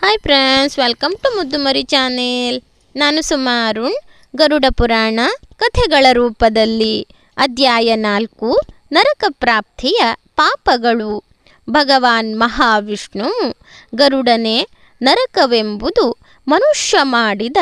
Hi friends welcome to Muddumari channel ನಾನು ಸುಮಾರುಣ್ ಗರುಡ ಪುರಾಣ, ಕಥೆಗಳ ರೂಪದಲ್ಲಿ, ಅಧ್ಯಾಯ ನಾಲ್ಕು, ನರಕ ಪ್ರಾಪ್ತಿಯ ಪಾಪಗಳು. ಭಗವಾನ್ ಮಹಾವಿಷ್ಣು ಗರುಡನೆ, ನರಕವೆಂಬುದು ಮನುಷ್ಯ ಮಾಡಿದ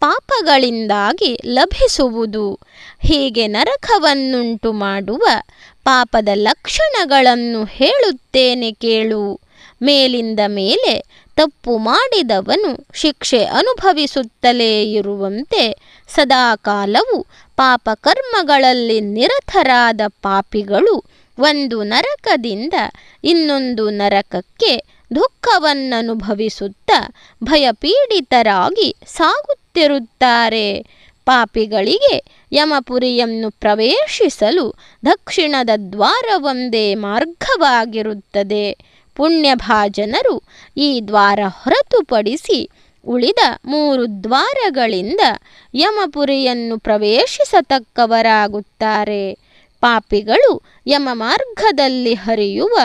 ಪಾಪಗಳಿಂದಾಗಿ ಲಭಿಸುವುದು. ಹೀಗೆ ನರಕವನ್ನುಂಟು ಮಾಡುವ ಪಾಪದ ಲಕ್ಷಣಗಳನ್ನು ಹೇಳುತ್ತೇನೆ ಕೇಳು. ಮೇಲಿಂದ ಮೇಲೆ ತಪ್ಪು ಮಾಡಿದವನು ಶಿಕ್ಷೆ ಅನುಭವಿಸುತ್ತಲೇ ಇರುವಂತೆ ಸದಾಕಾಲವು ಪಾಪಕರ್ಮಗಳಲ್ಲಿ ನಿರತರಾದ ಪಾಪಿಗಳು ಒಂದು ನರಕದಿಂದ ಇನ್ನೊಂದು ನರಕಕ್ಕೆ ದುಃಖವನ್ನನುಭವಿಸುತ್ತಾ ಭಯಪೀಡಿತರಾಗಿ ಸಾಗುತ್ತಿರುತ್ತಾರೆ. ಪಾಪಿಗಳಿಗೆ ಯಮಪುರಿಯನ್ನು ಪ್ರವೇಶಿಸಲು ದಕ್ಷಿಣದ ದ್ವಾರವೊಂದೇ ಮಾರ್ಗವಾಗಿರುತ್ತದೆ. ಪುಣ್ಯಭಾಜನರು ಈ ದ್ವಾರ ಹೊರತುಪಡಿಸಿ ಉಳಿದ ಮೂರು ದ್ವಾರಗಳಿಂದ ಯಮಪುರಿಯನ್ನು ಪ್ರವೇಶಿಸತಕ್ಕವರಾಗುತ್ತಾರೆ. ಪಾಪಿಗಳು ಯಮ ಮಾರ್ಗದಲ್ಲಿ ಹರಿಯುವ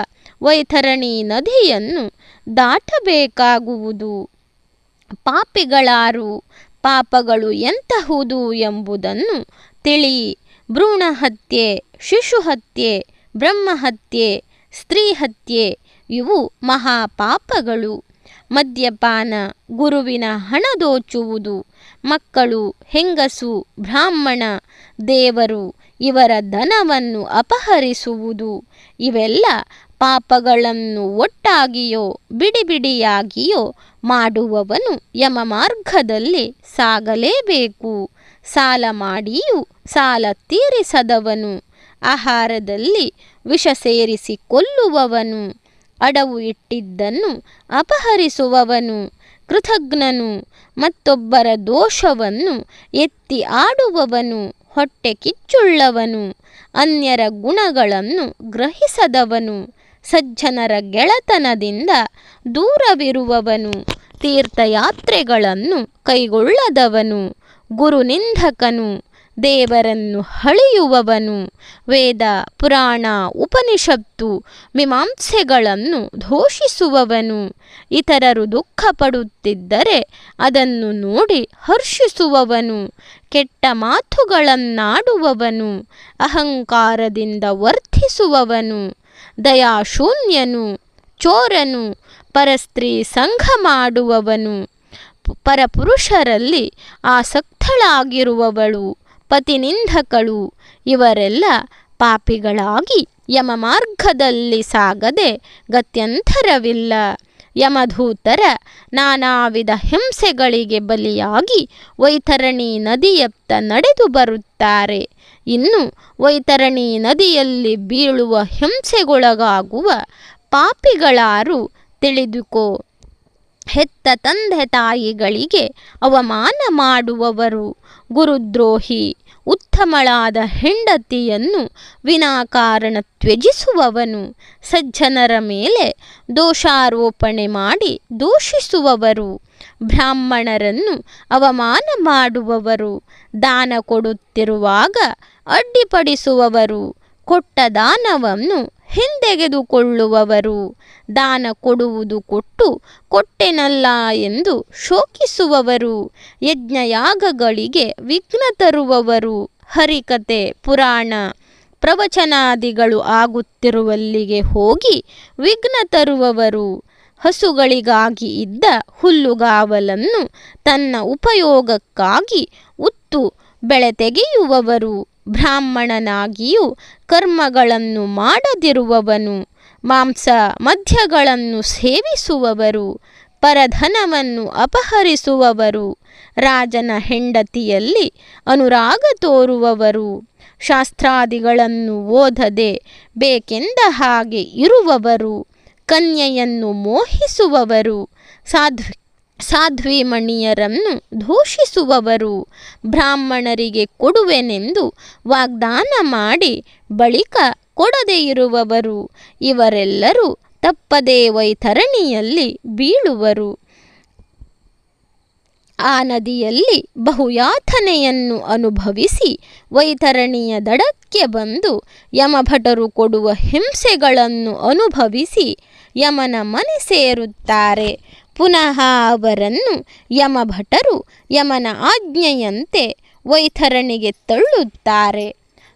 ವೈತರಣಿ ನದಿಯನ್ನು ದಾಟಬೇಕಾಗುವುದು. ಪಾಪಿಗಳಾರು ಪಾಪಗಳು ಎಂತಹುದು ಎಂಬುದನ್ನು ತಿಳಿ. ಭ್ರೂಣಹತ್ಯೆ ಶಿಶುಹತ್ಯೆ ಬ್ರಹ್ಮಹತ್ಯೆ ಸ್ತ್ರೀಹತ್ಯೆ ಇವು ಮಹಾಪಾಪಗಳು. ಮದ್ಯಪಾನ ಗುರುವಿನ ಹಣ ದೋಚುವುದು. ಮಕ್ಕಳು, ಹೆಂಗಸು, ಬ್ರಾಹ್ಮಣ, ದೇವರು ಇವರ ಧನವನ್ನು ಅಪಹರಿಸುವುದು. ಇವೆಲ್ಲ ಪಾಪಗಳನ್ನು ಒಟ್ಟಾಗಿಯೋ, ಬಿಡಿಬಿಡಿಯಾಗಿಯೋ ಮಾಡುವವನು ಯಮ ಮಾರ್ಗದಲ್ಲಿ ಸಾಗಲೇಬೇಕು. ಸಾಲ ಮಾಡಿಯೂ ಸಾಲ ತೀರಿಸದವನು. ಆಹಾರದಲ್ಲಿ ವಿಷ ಸೇರಿಸಿ ಕೊಲ್ಲುವವನು ಅಡವು ಇಟ್ಟಿದ್ದನ್ನು ಅಪಹರಿಸುವವನು, ಕೃತಜ್ಞನು, ಮತ್ತೊಬ್ಬರ ದೋಷವನ್ನು ಎತ್ತಿ ಆಡುವವನು, ಹೊಟ್ಟೆ ಕಿಚ್ಚುಳ್ಳವನು, ಅನ್ಯರ ಗುಣಗಳನ್ನು ಗ್ರಹಿಸದವನು, ಸಜ್ಜನರ ಗೆಳತನದಿಂದ ದೂರವಿರುವವನು, ತೀರ್ಥಯಾತ್ರೆಗಳನ್ನು ಕೈಗೊಳ್ಳದವನು, ಗುರುನಿಂದಕನು ದೇವರನ್ನು ಹಳೆಯುವವನು ವೇದ, ಪುರಾಣ, ಉಪನಿಷತ್ತು, ಮೀಮಾಂಸೆಗಳನ್ನು ಘೋಷಿಸುವವನು ಇತರರು ದುಃಖ ಪಡುತ್ತಿದ್ದರೆ ಅದನ್ನು ನೋಡಿ ಹರ್ಷಿಸುವವನು. ಕೆಟ್ಟ ಮಾತುಗಳನ್ನಾಡುವವನು. ಅಹಂಕಾರದಿಂದ ವರ್ತಿಸುವವನು ದಯಾಶೂನ್ಯನು. ಚೋರನು. ಪರಸ್ತ್ರೀ ಸಂಘ ಮಾಡುವವನು. ಪರಪುರುಷರಲ್ಲಿ ಆಸಕ್ತಳಾಗಿರುವವಳು. ಪತಿನಿಂದಕಳು ಇವರೆಲ್ಲ ಪಾಪಿಗಳಾಗಿ ಯಮ ಮಾರ್ಗದಲ್ಲಿ ಸಾಗದೆ ಗತ್ಯಂತರವಿಲ್ಲ. ಯಮಧೂತರ ನಾನಾ ವಿಧ ಹಿಂಸೆಗಳಿಗೆ ಬಲಿಯಾಗಿ ವೈತರಣಿ ನದಿಯತ್ತ ನಡೆದು ಬರುತ್ತಾರೆ. ಇನ್ನು ವೈತರಣಿ ನದಿಯಲ್ಲಿ ಬೀಳುವ ಹಿಂಸೆಗೊಳಗಾಗುವ ಪಾಪಿಗಳಾರು ತಿಳಿದುಕೋ. ಹೆತ್ತ ತಂದೆ ತಾಯಿಗಳಿಗೆ ಅವಮಾನ ಮಾಡುವವರು ಗುರುದ್ರೋಹಿ ಉತ್ತಮಳಾದ ಹೆಂಡತಿಯನ್ನು ವಿನಾಕಾರಣ ತ್ಯಜಿಸುವವನು. ಸಜ್ಜನರ ಮೇಲೆ ದೋಷಾರೋಪಣೆ ಮಾಡಿ ದೂಷಿಸುವವರು. ಬ್ರಾಹ್ಮಣರನ್ನು ಅವಮಾನ ಮಾಡುವವರು. ದಾನ ಕೊಡುತ್ತಿರುವಾಗ ಅಡ್ಡಿಪಡಿಸುವವರು. ಕೊಟ್ಟ ದಾನವನ್ನು ಹಿಂದೆಗೆದುಕೊಳ್ಳುವವರು ದಾನ ಕೊಡುವುದು ಕೊಟ್ಟು ಕೊಟ್ಟೆನಲ್ಲ ಎಂದು ಶೋಕಿಸುವವರು, ಯಜ್ಞಯಾಗಗಳಿಗೆ ವಿಘ್ನ ತರುವವರು. ಹರಿಕತೆ ಪುರಾಣ, ಪ್ರವಚನಾದಿಗಳು ಆಗುತ್ತಿರುವಲ್ಲಿಗೆ ಹೋಗಿ ವಿಘ್ನ ತರುವವರು. ಹಸುಗಳಿಗಾಗಿ ಇದ್ದ ಹುಲ್ಲುಗಾವಲನ್ನು ತನ್ನ ಉಪಯೋಗಕ್ಕಾಗಿ ಉತ್ತು ಬೆಳೆ ತೆಗೆಯುವವರು ಬ್ರಾಹ್ಮಣನಾಗಿಯೂ ಕರ್ಮಗಳನ್ನು ಮಾಡದಿರುವವನು, ಮಾಂಸ ಮದ್ಯಗಳನ್ನು ಸೇವಿಸುವವರು, ಪರಧನವನ್ನು ಅಪಹರಿಸುವವರು, ರಾಜನ ಹೆಂಡತಿಯಲ್ಲಿ ಅನುರಾಗ ತೋರುವವರು, ಶಾಸ್ತ್ರಾದಿಗಳನ್ನು ಓದದೆ ಬೇಕೆಂದ ಹಾಗೆ ಇರುವವರು, ಕನ್ಯೆಯನ್ನು ಮೋಹಿಸುವವರು, ಸಾಧ್ವಿ ಸಾಧ್ವಿಮಣಿಯರನ್ನು ದೂಷಿಸುವವರು ಬ್ರಾಹ್ಮಣರಿಗೆ ಕೊಡುವೆನೆಂದು ವಾಗ್ದಾನ ಮಾಡಿ ಬಳಿಕ ಕೊಡದೇ ಇರುವವರು, ಇವರೆಲ್ಲರೂ ತಪ್ಪದೇ ವೈತರಣಿಯಲ್ಲಿ ಬೀಳುವರು. ಆ ನದಿಯಲ್ಲಿ ಬಹುಯಾತನೆಯನ್ನು ಅನುಭವಿಸಿ ವೈತರಣಿಯ ದಡಕ್ಕೆ ಬಂದು ಯಮಭಟರು ಕೊಡುವ ಹಿಂಸೆಗಳನ್ನು ಅನುಭವಿಸಿ ಯಮನ ಮನೆ ಸೇರುತ್ತಾರೆ. ಪುನಃ ಅವರನ್ನು ಯಮಭಟರು ಯಮನ ಆಜ್ಞೆಯಂತೆ ವೈಥರಣಿಗೆ ತಳ್ಳುತ್ತಾರೆ.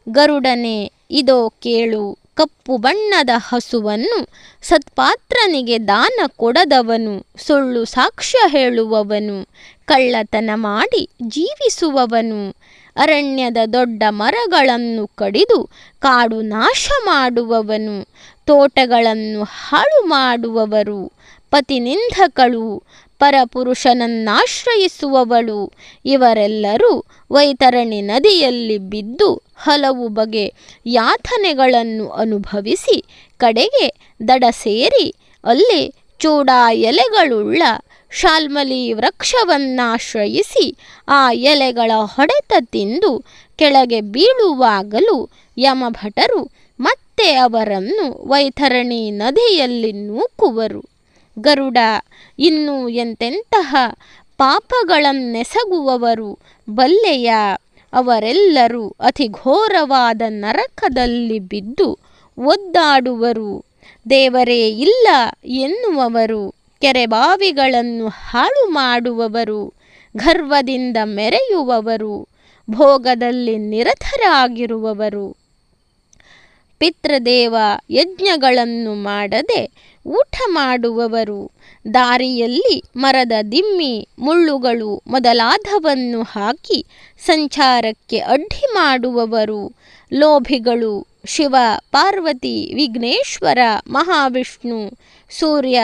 ಗರುಡನೆ, ಇದೋ ಕೇಳು, ಕಪ್ಪು ಬಣ್ಣದ ಹಸುವನ್ನು ಸತ್ಪಾತ್ರನಿಗೆ ದಾನ ಕೊಡದವನು, ಸುಳ್ಳು ಸಾಕ್ಷ್ಯ ಹೇಳುವವನು, ಕಳ್ಳತನ ಮಾಡಿ ಜೀವಿಸುವವನು, ಅರಣ್ಯದ ದೊಡ್ಡ ಮರಗಳನ್ನು ಕಡಿದು ಕಾಡು ನಾಶ ಮಾಡುವವನು, ತೋಟಗಳನ್ನು ಹಾಳು ಮಾಡುವವರು ಪತಿನಿಂದಕಳು, ಪರಪುರುಷನನ್ನಾಶ್ರಯಿಸುವವಳು. ಇವರೆಲ್ಲರೂ ವೈತರಣಿ ನದಿಯಲ್ಲಿ ಬಿದ್ದು ಹಲವು ಬಗೆ ಯಾತನೆಗಳನ್ನು ಅನುಭವಿಸಿ ಕಡೆಗೆ ದಡ ಸೇರಿ ಅಲ್ಲಿ ಚೂಡಾ ಎಲೆಗಳುಳ್ಳ ಶಾಲ್ಮಲಿ ವೃಕ್ಷವನ್ನಾಶ್ರಯಿಸಿ ಆ ಎಲೆಗಳ ಹೊಡೆತ ತಿಂದು ಕೆಳಗೆ ಬೀಳುವಾಗಲೂ ಯಮಭಟರು ಮತ್ತೆ ಅವರನ್ನು ವೈತರಣಿ ನದಿಯಲ್ಲಿ ನೂಕುವರು. ಗರುಡ, ಇನ್ನು ಎಂತೆಂತಹ ಪಾಪಗಳನ್ನೆಸಗುವವರು ಬಲ್ಲೆಯ? ಅವರೆಲ್ಲರೂ ಅತಿ ಘೋರವಾದ ನರಕದಲ್ಲಿ ಬಿದ್ದು ಒದ್ದಾಡುವರು. ದೇವರೇ ಇಲ್ಲ ಎನ್ನುವವರು, ಕೆರೆಬಾವಿಗಳನ್ನು ಹಾಳು ಮಾಡುವವರು, ಗರ್ವದಿಂದ ಮೆರೆಯುವವರು, ಭೋಗದಲ್ಲಿ ನಿರತರಾಗಿರುವವರು. ಪಿತೃದೇವ ಯಜ್ಞಗಳನ್ನು ಮಾಡದೆ ಊಟ ಮಾಡುವವರು. ದಾರಿಯಲ್ಲಿ ಮರದ ದಿಮ್ಮಿ, ಮುಳ್ಳುಗಳು ಮೊದಲಾದವನ್ನು ಹಾಕಿ ಸಂಚಾರಕ್ಕೆ ಅಡ್ಡಿ ಮಾಡುವವರು. ಲೋಭಿಗಳು ಶಿವ, ಪಾರ್ವತಿ, ವಿಘ್ನೇಶ್ವರ, ಮಹಾವಿಷ್ಣು, ಸೂರ್ಯ,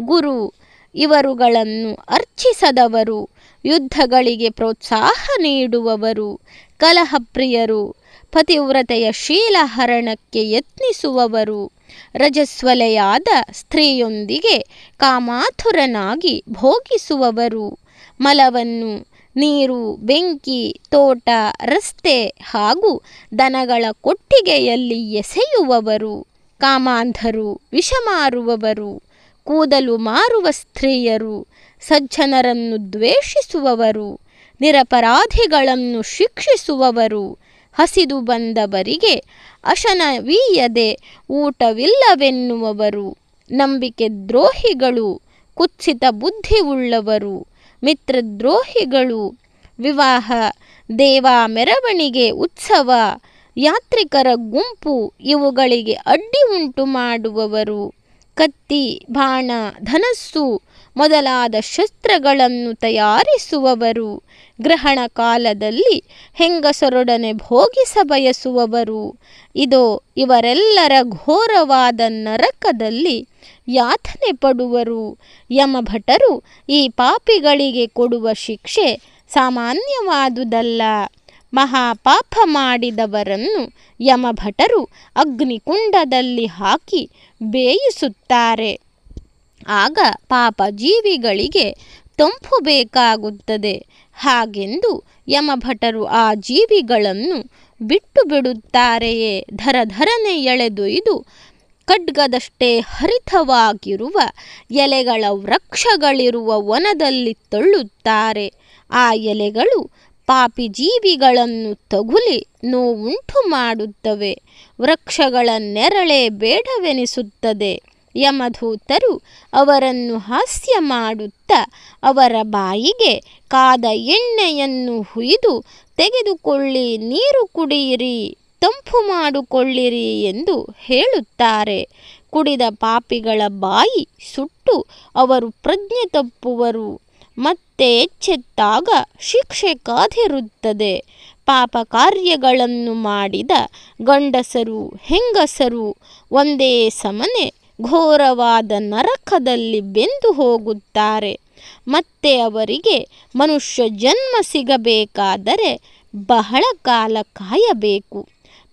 ಗುರು ಇವರುಗಳನ್ನು ಅರ್ಚಿಸದವರು. ಯುದ್ಧಗಳಿಗೆ ಪ್ರೋತ್ಸಾಹ ನೀಡುವವರು. ಕಲಹಪ್ರಿಯರು ಪತಿವ್ರತೆಯ ಶೀಲಹರಣಕ್ಕೆ ಯತ್ನಿಸುವವರು. ರಜಸ್ವಲೆಯಾದ ಸ್ತ್ರೀಯೊಂದಿಗೆ ಕಾಮಾಥುರನಾಗಿ ಭೋಗಿಸುವವರು. ಮಲವನ್ನು, ನೀರು, ಬೆಂಕಿ, ತೋಟ, ರಸ್ತೆ ಹಾಗೂ ದನಗಳ ಕೊಟ್ಟಿಗೆಯಲ್ಲಿ ಎಸೆಯುವವರು. ಕಾಮಾಂಧರು ವಿಷ ಮಾರುವವರು ಕೂದಲು ಮಾರುವ ಸ್ತ್ರೀಯರು ಸಜ್ಜನರನ್ನು ದ್ವೇಷಿಸುವವರು. ನಿರಪರಾಧಿಗಳನ್ನು ಶಿಕ್ಷಿಸುವವರು. ಹಸಿದು ಬಂದವರಿಗೆ ಅಶನವೀಯದೆ ಊಟವಿಲ್ಲವೆನ್ನುವವರು. ನಂಬಿಕೆ ದ್ರೋಹಿಗಳು, ಕುತ್ಸಿತ ಬುದ್ಧಿ ಉಳ್ಳವರು. ಮಿತ್ರದ್ರೋಹಿಗಳು ವಿವಾಹ, ದೇವಾ ಮೆರವಣಿಗೆ, ಉತ್ಸವ, ಯಾತ್ರಿಕರ ಗುಂಪು ಇವುಗಳಿಗೆ ಅಡ್ಡಿ ಉಂಟು ಮಾಡುವವರು ಕತ್ತಿ, ಬಾಣ, ಧನಸ್ಸು ಮೊದಲಾದ ಶಸ್ತ್ರಗಳನ್ನು ತಯಾರಿಸುವವರು. ಗ್ರಹಣ ಕಾಲದಲ್ಲಿ ಹೆಂಗಸರೊಡನೆ ಭೋಗಿಸ ಬಯಸುವವರು. ಇದೋ ಇವರೆಲ್ಲರ ಘೋರವಾದ ನರಕದಲ್ಲಿ ಯಾತನೆ ಪಡುವರು. ಯಮಭಟರು ಈ ಪಾಪಿಗಳಿಗೆ ಕೊಡುವ ಶಿಕ್ಷೆ ಸಾಮಾನ್ಯವಾದುದಲ್ಲ. ಮಹಾಪಾಪ ಮಾಡಿದವರನ್ನು ಯಮಭಟರು ಅಗ್ನಿಕುಂಡದಲ್ಲಿ ಹಾಕಿ ಬೇಯಿಸುತ್ತಾರೆ. ಆಗ ಪಾಪ ಜೀವಿಗಳಿಗೆ ತಂಪು ಬೇಕಾಗುತ್ತದೆ. ಹಾಗೆಂದು ಯಮಭಟರು ಆ ಜೀವಿಗಳನ್ನು ಬಿಟ್ಟು ಬಿಡುತ್ತಾರೆಯೇ? ಧರಧರನೆ ಎಳೆದೊಯ್ದು ಖಡ್ಗದಷ್ಟೇ ಹರಿತವಾಗಿರುವ ಎಲೆಗಳ ವೃಕ್ಷಗಳಿರುವ ವನದಲ್ಲಿ ತಳ್ಳುತ್ತಾರೆ. ಆ ಎಲೆಗಳು ಪಾಪಿ ಜೀವಿಗಳನ್ನು ತಗುಲಿ ನೋವುಂಟು ಮಾಡುತ್ತವೆ ವೃಕ್ಷಗಳ ನೆರಳೆ ಬೇಡವೆನಿಸುತ್ತದೆ. ಯಮಧೂತರು ಅವರನ್ನು ಹಾಸ್ಯ ಮಾಡುತ್ತಾ ಅವರ ಬಾಯಿಗೆ ಕಾದ ಎಣ್ಣೆಯನ್ನು ಹುಯ್ದು, ತೆಗೆದುಕೊಳ್ಳಿ, ನೀರು ಕುಡಿಯಿರಿ, ತಂಪು ಮಾಡಿಕೊಳ್ಳಿರಿ ಎಂದು ಹೇಳುತ್ತಾರೆ. ಕುಡಿದ ಪಾಪಿಗಳ ಬಾಯಿ ಸುಟ್ಟು ಅವರು ಪ್ರಜ್ಞೆ ತಪ್ಪುವರು, ಮತ್ತೆ ಎಚ್ಚೆತ್ತಾಗ ಶಿಕ್ಷೆ ಕಾದಿರುತ್ತದೆ. ಪಾಪ ಕಾರ್ಯಗಳನ್ನು ಮಾಡಿದ ಗಂಡಸರು, ಹೆಂಗಸರು ಒಂದೇ ಸಮನೆ ಘೋರವಾದ ನರಕದಲ್ಲಿ ಬೆಂದು ಹೋಗುತ್ತಾರೆ. ಮತ್ತೆ ಅವರಿಗೆ ಮನುಷ್ಯ ಜನ್ಮ ಸಿಗಬೇಕಾದರೆ ಬಹಳ ಕಾಲ ಕಾಯಬೇಕು.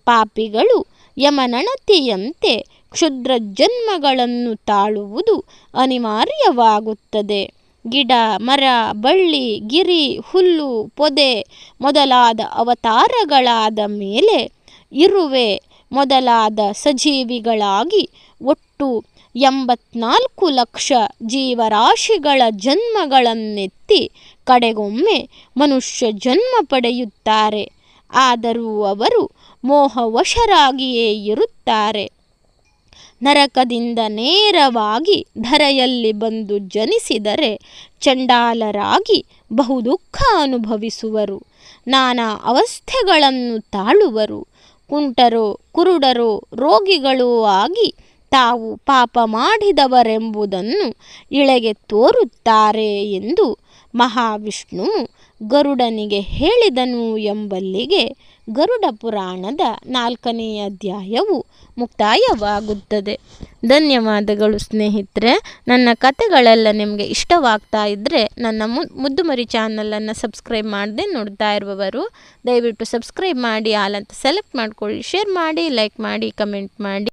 ಪಾಪಿಗಳು ಯಮನಣತಿಯಂತೆ ಕ್ಷುದ್ರ ಜನ್ಮಗಳನ್ನು ತಾಳುವುದು ಅನಿವಾರ್ಯವಾಗುತ್ತದೆ. ಗಿಡ, ಮರ, ಬಳ್ಳಿ, ಗಿರಿ, ಹುಲ್ಲು, ಪೊದೆ ಮೊದಲಾದ ಅವತಾರಗಳಾದ ಮೇಲೆ ಇರುವೆ ಮೊದಲಾದ ಸಜೀವಿಗಳಾಗಿ ಒಟ್ಟು ಎಂಬತ್ನಾಲ್ಕು ಲಕ್ಷ ಜೀವರಾಶಿಗಳ ಜನ್ಮಗಳನ್ನೆತ್ತಿ ಕಡೆಗೊಮ್ಮೆ ಮನುಷ್ಯ ಜನ್ಮ ಪಡೆಯುತ್ತಾರೆ. ಆದರೂ ಅವರು ಮೋಹವಶರಾಗಿಯೇ ಇರುತ್ತಾರೆ. ನರಕದಿಂದ ನೇರವಾಗಿ ಧರೆಯಲ್ಲಿ ಬಂದು ಜನಿಸಿದರೆ ಚಂಡಾಲರಾಗಿ ಬಹುದುಃಖ ಅನುಭವಿಸುವರು. ನಾನಾ ಅವಸ್ಥೆಗಳನ್ನು ತಾಳುವರು. ಕುಂಟರೋ ಕುರುಡರು ರೋಗಿಗಳೂ ಆಗಿ ತಾವು ಪಾಪ ಮಾಡಿದವರೆಂಬುದನ್ನು ಇಳೆಗೆ ತೋರುತ್ತಾರೆ ಎಂದು ಮಹಾವಿಷ್ಣುವು ಗರುಡನಿಗೆ ಹೇಳಿದನು ಎಂಬಲ್ಲಿಗೆ ಗರುಡ ಪುರಾಣದ ನಾಲ್ಕನೆಯ ಅಧ್ಯಾಯವು ಮುಕ್ತಾಯವಾಗುತ್ತದೆ. ಧನ್ಯವಾದಗಳು ಸ್ನೇಹಿತರೆ. ನನ್ನ ಕತೆಗಳೆಲ್ಲ ನಿಮಗೆ ಇಷ್ಟವಾಗ್ತಾ ಇದ್ದರೆ ನನ್ನ ಮುದ್ದುಮರಿ ಚಾನಲನ್ನು ಸಬ್ಸ್ಕ್ರೈಬ್ ಮಾಡದೆ ನೋಡ್ತಾ ಇರುವವರು, ದಯವಿಟ್ಟು ಸಬ್ಸ್ಕ್ರೈಬ್ ಮಾಡಿ, ಆಲ್ ಅಂತ ಸೆಲೆಕ್ಟ್ ಮಾಡಿಕೊಳ್ಳಿ, ಶೇರ್ ಮಾಡಿ, ಲೈಕ್ ಮಾಡಿ, ಕಮೆಂಟ್ ಮಾಡಿ.